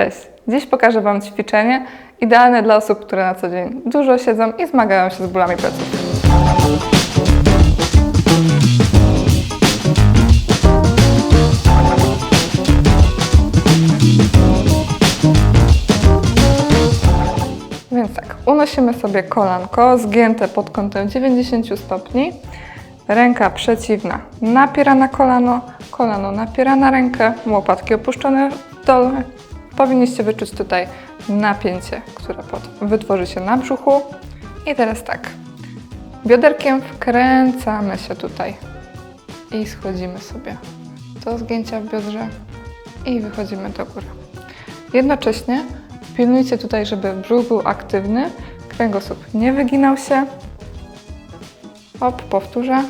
Cześć! Dziś pokażę Wam ćwiczenie idealne dla osób, które na co dzień dużo siedzą i zmagają się z bólami pleców. Więc tak, unosimy sobie kolanko zgięte pod kątem 90 stopni. Ręka przeciwna napiera na kolano, kolano napiera na rękę, łopatki opuszczone w dole. Powinniście wyczuć tutaj napięcie, które wytworzy się na brzuchu. I teraz tak, bioderkiem wkręcamy się tutaj i schodzimy sobie do zgięcia w biodrze i wychodzimy do góry. Jednocześnie pilnujcie tutaj, żeby brzuch był aktywny, kręgosłup nie wyginał się. Hop, powtórzę.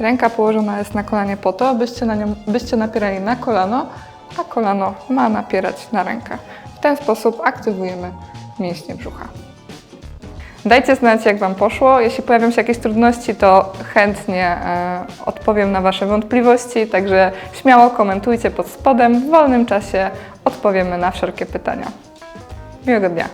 Ręka położona jest na kolanie po to, byście, na nią, byście napierali na kolano, a kolano ma napierać na rękę. W ten sposób aktywujemy mięśnie brzucha. Dajcie znać, jak Wam poszło. Jeśli pojawią się jakieś trudności, to chętnie e, odpowiem na Wasze wątpliwości, także śmiało komentujcie pod spodem. W wolnym czasie odpowiemy na wszelkie pytania. Miłego dnia.